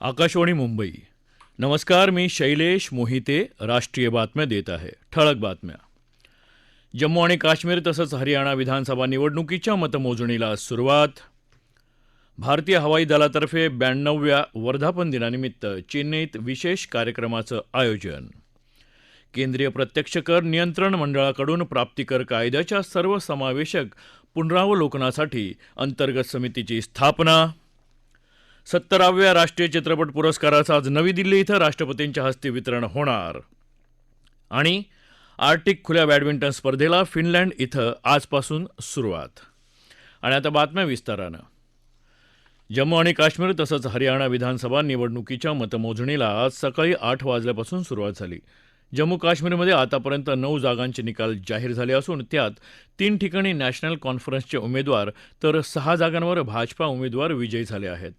आकाशवाणी मुंबई. नमस्कार मी शैलेश मोहिते राष्ट्रीय बातम्या देत आहे. ठळक बातम्या. जम्मू आणि काश्मीर तसंच हरियाणा विधानसभा निवडणुकीच्या मतमोजणीला आज सुरुवात. भारतीय हवाई दलातर्फे ब्याण्णवव्या वर्धापन दिनानिमित्त चेन्नईत विशेष कार्यक्रमाचं आयोजन. केंद्रीय प्रत्यक्ष कर नियंत्रण मंडळाकडून प्राप्तिकर कायद्याच्या सर्वसमावेशक पुनरावलोकनासाठी अंतर्गत समितीची स्थापना. सत्तराव्या राष्ट्रीय चित्रपट पुरस्काराचं आज नवी दिल्ली इथं राष्ट्रपतींच्या हस्ते वितरण होणार. आणि आर्टिक खुल्या बॅडमिंटन स्पर्धेला फिनलँड इथं आजपासून सुरुवात. आणि आता बातम्या विस्तारानं. जम्मू आणि काश्मीर तसंच हरियाणा विधानसभा निवडणुकीच्या मतमोजणीला आज सकाळी आठ वाजल्यापासून सुरुवात झाली. जम्मू काश्मीरमध्ये आतापर्यंत नऊ जागांचे निकाल जाहीर झाले असून त्यात तीन ठिकाणी नॅशनल कॉन्फरन्सचे उमेदवार तर सहा जागांवर भाजपा उमेदवार विजयी झाले आहेत.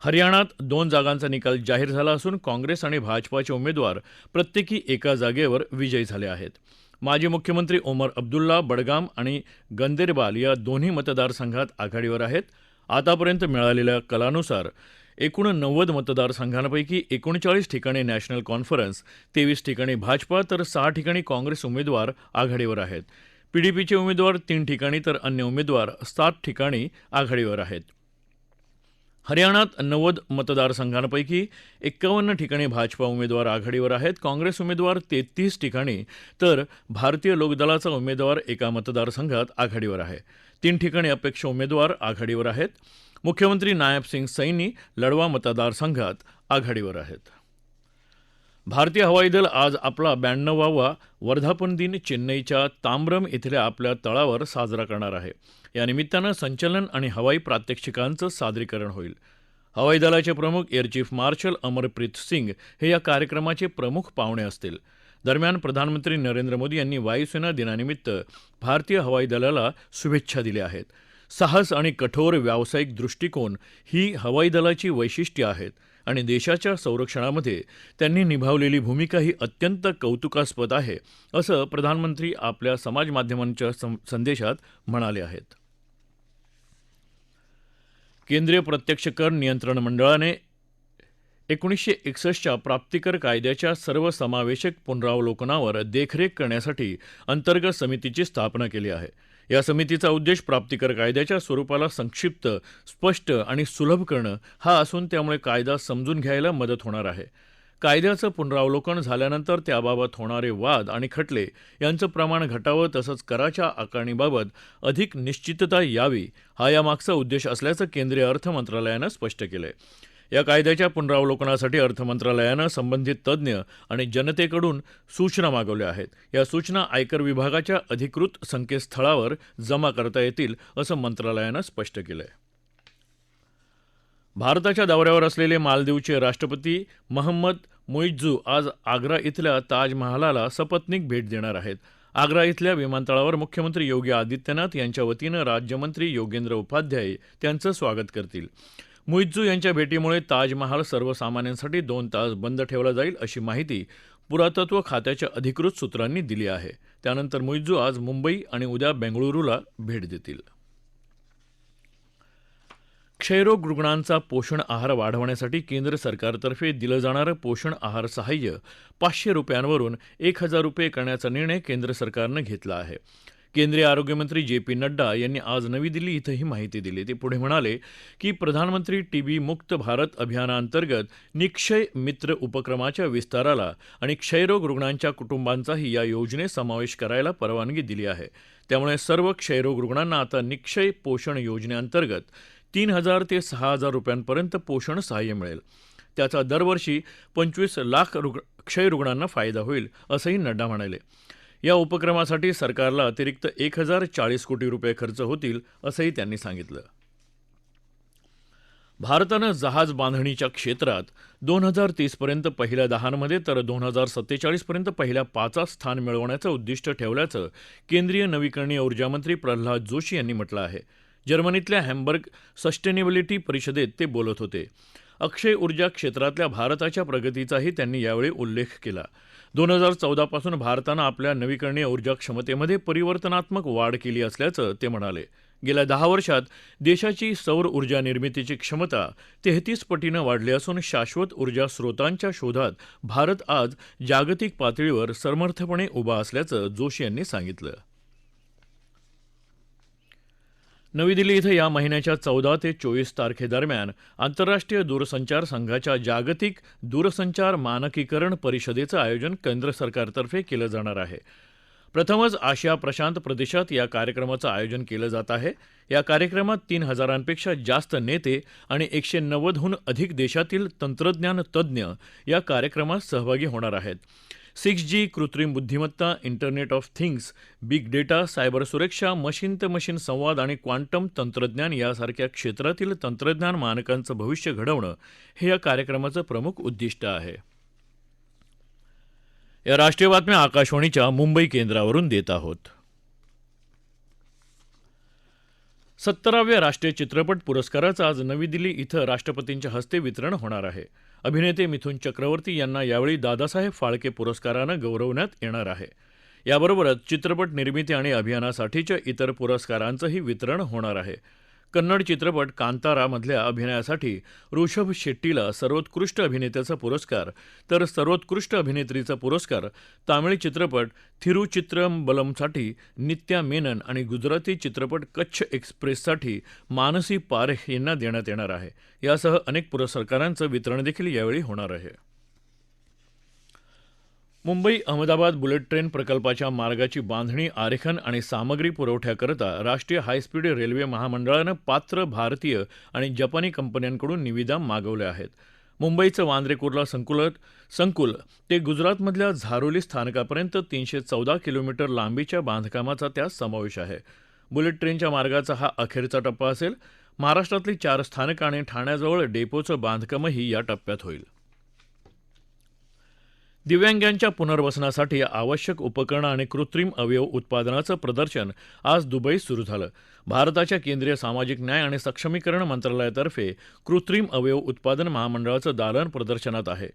हरियाणात दोन जागांचा निकाल जाहीर झाला असून काँग्रेस आणि भाजपाचे उमेदवार प्रत्येकी एका जागेवर विजयी झाले आहेत. माजी मुख्यमंत्री ओमर अब्दुल्ला बडगाम आणि गंदेरबाल या दोन्ही मतदारसंघात आघाडीवर आहेत. आतापर्यंत मिळालेल्या कलानुसार एकूण नव्वद मतदारसंघांपैकी एकोणचाळीस ठिकाणी नॅशनल कॉन्फरन्स तेवीस ठिकाणी भाजपा तर सहा ठिकाणी काँग्रेस उमेदवार आघाडीवर आहेत. पीडीपीचे उमेदवार तीन ठिकाणी तर अन्य उमेदवार सात ठिकाणी आघाडीवर आहेत. हरियाणात नव्वद मतदारसंघांपैकी एक्कावन्न ठिकाणी भाजपा उमेदवार आघाडीवर आहेत. काँग्रेस उमेदवार तेहतीस ठिकाणी तर भारतीय लोकदलाचा उमेदवार एका मतदारसंघात आघाडीवर आहे. तीन ठिकाणी अपेक्ष उमेदवार आघाडीवर आहेत. मुख्यमंत्री नायब सिंग सैनी लढवा मतदारसंघात आघाडीवर आहेत. भारतीय हवाई दल आज आपला ब्याण्णवावा वर्धापन दिन चेन्नईच्या तांब्रम इथल्या आपल्या तळावर साजरा करणार आहे. यानिमित्तानं संचलन आणि हवाई प्रात्यक्षिकांचं सादरीकरण होईल. हवाई दलाचे प्रमुख air chief marshal Amarpreet Singh हे या कार्यक्रमाचे प्रमुख पाहुणे असतील. दरम्यान प्रधानमंत्री नरेंद्र मोदी यांनी वायुसेना दिनानिमित्त भारतीय हवाई दलाला शुभेच्छा दिल्या आहेत. साहस आणि कठोर व्यावसायिक दृष्टिकोन ही हवाई दलाची वैशिष्ट्य आहेत आणि देशाच्या संरक्षणामध्ये त्यांनी निभावलेली भूमिका ही अत्यंत कौतुकास्पद आहे असं प्रधानमंत्री आपल्या समाजमाध्यमांच्या संदेशात म्हणाले आहेत. केंद्रीय प्रत्यक्ष कर नियंत्रण मंडळाने एकोणीसशे एकसष्टच्या प्राप्तिकर कायद्याच्या सर्वसमावेशक पुनरावलोकनावर देखरेख करण्यासाठी अंतर्गत समितीची स्थापना केली आहे. या समितीचा उद्देश प्राप्तिकर कायद्याच्या स्वरूपाला संक्षिप्त स्पष्ट आणि सुलभ करणं हा असून त्यामुळे कायदा समजून घ्यायला मदत होणार आहे. कायद्याचं पुनरावलोकन झाल्यानंतर त्याबाबत होणारे वाद आणि खटले यांचं प्रमाण घटावं तसंच कराच्या आकारणीबाबत अधिक निश्चितता यावी हा यामागचा उद्देश असल्याचं केंद्रीय अर्थ मंत्रालयानं स्पष्ट केलंय. या कायद्याच्या पुनरावलोकनासाठी अर्थमंत्रालयानं संबंधित तज्ज्ञ आणि जनतेकडून सूचना मागवल्या आहेत. या सूचना आयकर विभागाच्या अधिकृत संकेतस्थळावर जमा करता येतील असं मंत्रालयानं स्पष्ट केलंय. भारताच्या दौऱ्यावर असलेले मालदीवचे राष्ट्रपती महम्मद मुइज्जू आज आग्रा इथल्या ताजमहालाला सपत्नीक भेट देणार आहेत. आग्रा इथल्या विमानतळावर मुख्यमंत्री योगी आदित्यनाथ यांच्या वतीनं राज्यमंत्री योगेंद्र उपाध्याय त्यांचं स्वागत करतील. मुइज्जू यांच्या भेटीमुळे ताजमहाल सर्वसामान्यांसाठी दोन तास बंद ठेवला जाईल अशी माहिती पुरातत्व खात्याच्या अधिकृत सूत्रांनी दिली आहे. त्यानंतर मुइज्जू आज मुंबई आणि उद्या बेंगळुरूला भेट देतील. क्षयरोग रुग्णांचा पोषण आहार वाढवण्यासाठी केंद्र सरकारतर्फे दिलं जाणारं पोषण आहार सहाय्य पाचशे रुपयांवरून एक हजार रुपये करण्याचा निर्णय केंद्र सरकारनं घेतला आहे. केंद्रीय आरोग्यमंत्री जे पी नड्डा यांनी आज नवी दिल्ली इथं ही माहिती दिली. ते पुढे म्हणाले की प्रधानमंत्री टीबी मुक्त भारत अभियानाअंतर्गत निक्षय मित्र उपक्रमाच्या विस्ताराला आणि क्षयरोग रुग्णांच्या कुटुंबांचाही या योजनेत समावेश करायला परवानगी दिली आहे. त्यामुळे सर्व क्षयरोग रुग्णांना आता निक्षय पोषण योजनेअंतर्गत तीन हजार ते सहा हजार रुपयांपर्यंत पोषण सहाय्य मिळेल. त्याचा दरवर्षी पंचवीस लाख रुग क्षयरुग्णांना फायदा होईल असंही नड्डा म्हणाले. या उपक्रमासाठी सरकारला अतिरिक्त एक हजार चाळीस कोटी रुपये खर्च होतील असंही त्यांनी सांगितलं. भारतानं जहाज बांधणीच्या क्षेत्रात दोन हजार तीसपर्यंत पहिल्या दहांमध्ये तर दोन हजार सत्तेचाळीसपर्यंत पहिल्या पाचात स्थान मिळवण्याचं उद्दिष्ट ठेवल्याचं केंद्रीय नवीकरणीय ऊर्जामंत्री प्रल्हाद जोशी यांनी म्हटलं आहे. जर्मनीतल्या हॅम्बर्ग सस्टेनेबिलिटी परिषदेत ते बोलत होते. अक्षय ऊर्जा क्षेत्रातल्या भारताच्या प्रगतीचाही त्यांनी यावेळी उल्लेख केला. दोन हजार चौदापासून भारतानं आपल्या नवीकरणीय ऊर्जा क्षमतेमध्ये परिवर्तनात्मक वाढ केली असल्याचं ते म्हणाले. गेल्या दहा वर्षात देशाची सौर ऊर्जा निर्मितीची क्षमता तेहतीस पटीनं वाढली असून शाश्वत ऊर्जा स्रोतांच्या शोधात भारत आज जागतिक पातळीवर समर्थपणे उभा असल्याचं जोशी यांनी सांगितलं. नवी दिल्ली इथं या महिन्याच्या चौदा ते चोवीस तारखेदरम्यान आंतरराष्ट्रीय दूरसंचार संघाच्या जागतिक दूरसंचार मानकीकरण परिषदेचं आयोजन केंद्र सरकारतर्फे केलं जाणार आहे. प्रथमच आशिया प्रशांत प्रदेशात या कार्यक्रमाचं आयोजन केलं जात आहे. या कार्यक्रमात तीन हजारांपेक्षा जास्त नेते आणि एकशे नव्वदहून अधिक देशातील तंत्रज्ञान तज्ज्ञ या कार्यक्रमात सहभागी होणार आहेत. सिक्स जी कृत्रिम बुद्धिमत्ता internet of things big data cyber सुरक्षा मशीन ते मशीन संवाद आणि क्वांटम तंत्रज्ञान यासारख्या क्षेत्रातील तंत्रज्ञान मानकांचं भविष्य घडवणं हे या कार्यक्रमाचं प्रमुख उद्दिष्ट आहे. या राष्ट्रीय बातम्या आकाशवाणीच्या मुंबई केंद्रावरून देत आहोत. सत्तराव्या राष्ट्रीय चित्रपट पुरस्काराचं आज नवी दिल्ली इथं राष्ट्रपतींच्या हस्ते वितरण होणार आहे. अभिनेते मिथुन चक्रवर्ती यांना यावेळी दादासाहेब फाळके पुरस्कारानं गौरवण्यात येणार आहे. याबरोबरच चित्रपट निर्मिती आणि अभियानासाठीच्या इतर पुरस्कारांचंही वितरण होणार आहे. कन्नड चित्रपट कांतारामधल्या अभिनयासाठी ऋषभ शेट्टीला सर्वोत्कृष्ट अभिनेत्याचा पुरस्कार तर सर्वोत्कृष्ट अभिनेत्रीचा पुरस्कार तामिळ चित्रपट थिरुचित्रंबलमसाठी नित्या मेनन आणि गुजराती चित्रपट कच्छ एक्सप्रेससाठी मानसी पारेख यांना देण्यात येणार आहे. यासह अनेक पुरस्कारांचं वितरण देखील यावेळी होणार आहे. मुंबई अहमदाबाद बुलेट ट्रेन प्रकल्पाच्या मार्गाची बांधणी आरेखन आणि सामग्री पुरवठ्याकरता राष्ट्रीय हायस्पीड रेल्वे महामंडळानं पात्र भारतीय आणि जपानी कंपन्यांकडून निविदा मागवल्या आहेत. मुंबईचं वांद्रे कुर्ला संकुल संकुल ते गुजरातमधल्या झारोली स्थानकापर्यंत तीनशे चौदा किलोमीटर लांबीच्या बांधकामाचा त्यात समावेश आहे. बुलेट ट्रेनच्या मार्गाचा हा अखेरचा टप्पा असेल. महाराष्ट्रातली चार स्थानकं आणि ठाण्याजवळ डेपोचं बांधकामही या टप्प्यात होईल. दिव्यांगांच्या पुनर्वसनासाठी आवश्यक उपकरणं आणि कृत्रिम अवयव उत्पादनाचं प्रदर्शन आज दुबईत सुरू झालं. भारताच्या केंद्रीय सामाजिक न्याय आणि सक्षमीकरण मंत्रालयातर्फे कृत्रिम अवयव उत्पादन महामंडळाचं दालन प्रदर्शनात आहे.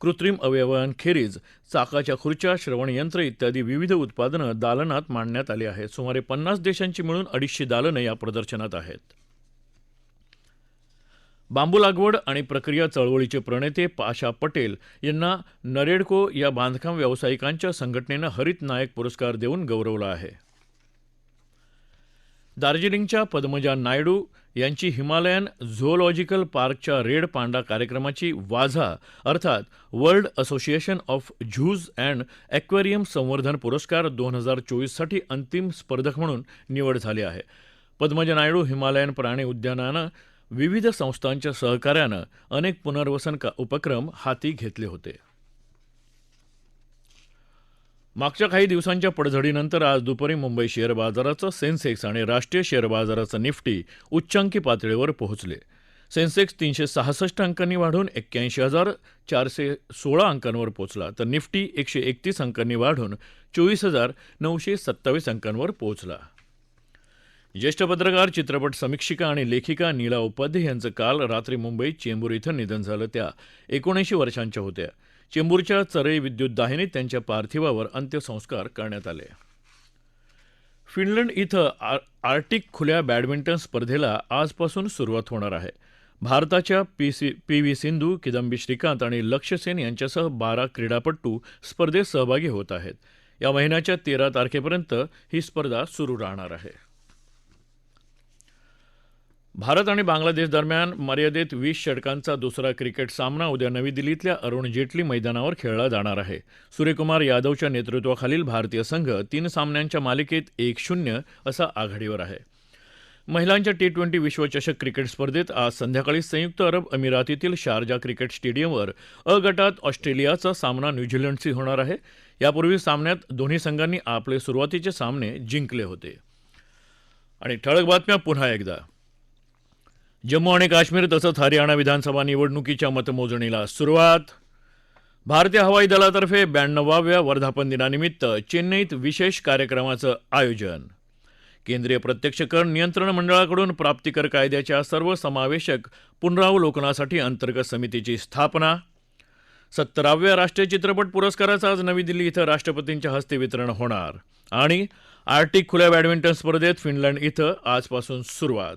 कृत्रिम अवयवांखेरीज चाकाच्या खुर्च्या श्रवणयंत्र इत्यादी विविध उत्पादनं दालनात मांडण्यात आली आहेत. सुमारे पन्नास देशांची मिळून अडीचशे दालनं या प्रदर्शनात आहेत. बांबू लागवड आणि प्रक्रिया चळवळीचे प्रणेते पाशा पटेल यांना नरेडको या बांधकाम व्यावसायिकांच्या संघटनेनं हरित नायक पुरस्कार देऊन गौरवलं आहे. दार्जिलिंगच्या पद्मजा नायडू यांची हिमालयन झोलॉजिकल पार्कच्या रेड पांडा कार्यक्रमाची वाझा अर्थात world association of zoos and aquarium संवर्धन पुरस्कार दोन हजार चोवीससाठी अंतिम स्पर्धक म्हणून निवड झाली आहे. पद्मजा नायडू हिमालयन प्राणी उद्यानानं विविध संस्थांच्या सहकार्यानं अनेक पुनर्वसन उपक्रम हाती घेतले होते. मागच्या काही दिवसांच्या पडझडीनंतर आज दुपारी मुंबई शेअर बाजाराचं सेन्सेक्स आणि राष्ट्रीय शेअर बाजाराचं निफ्टी उच्चांकी पातळीवर पोहोचले. सेन्सेक्स तीनशे सहासष्ट अंकांनी वाढून एक्क्याऐंशी हजार चारशे सोळा अंकांवर पोहोचला तर निफ्टी एकशे एकतीस अंकांनी वाढून चोवीस हजार नऊशे सत्तावीस अंकांवर पोहोचला. ज्येष्ठ पत्रकार चित्रपट समीक्षिका आणि लेखिका नीला उपाध्ये यांचं काल रात्री मुंबईत चेंबूर इथं निधन झालं. त्या एकोणऐंशी वर्षांच्या होत्या. चेंबूरच्या चरई विद्युत दाहिनीत त्यांच्या पार्थिवावर अंत्यसंस्कार करण्यात आले. फिनलंड इथं आर्टिक खुल्या बॅडमिंटन स्पर्धेला आजपासून सुरुवात होणार आहे. भारताच्या P C P V Sindhu Kidambi Srikanth आणि लक्ष्य सेन यांच्यासह बारा क्रीडापटू स्पर्धेत सहभागी होत आहेत. या महिन्याच्या तेरा तारखेपर्यंत ही स्पर्धा सुरू राहणार आहे. भारत आणि बांगलादेश दरम्यान मर्यादित वीस षटकांचा दुसरा क्रिकेट सामना उद्या नवी दिल्लीतल्या अरुण जेटली मैदानावर खेळला जाणार आहे. सूर्यकुमार यादवच्या नेतृत्वाखालील भारतीय संघ तीन सामन्यांच्या मालिकेत एक शून्य असा आघाडीवर आहे. महिलांच्या टी ट्वेंटी विश्वचषक क्रिकेट स्पर्धेत आज संध्याकाळी संयुक्त अरब अमिरातीतील शारजा क्रिकेट स्टेडियमवर अ गटात ऑस्ट्रेलियाचा सामना न्यूझीलंडशी होणार आहे. यापूर्वी सामन्यात दोन्ही संघांनी आपले सुरुवातीचे सामने जिंकले होते. आणि ठळक बातम्या पुन्हा एकदा. जम्मू आणि काश्मीर तसंच हरियाणा विधानसभा निवडणुकीच्या मतमोजणीला सुरुवात. भारतीय हवाई दलातर्फे ब्याण्णवाव्या वर्धापन दिनानिमित्त चेन्नईत विशेष कार्यक्रमाचं आयोजन. केंद्रीय प्रत्यक्ष कर नियंत्रण मंडळाकडून प्राप्तिकर कायद्याच्या सर्वसमावेशक पुनरावलोकनासाठी अंतर्गत समितीची स्थापना. सत्तराव्या राष्ट्रीय चित्रपट पुरस्काराचं आज नवी दिल्ली इथं राष्ट्रपतींच्या हस्ते वितरण होणार. आणि आर्टिक खुल्या बॅडमिंटन स्पर्धेत फिनलंड इथं आजपासून सुरुवात.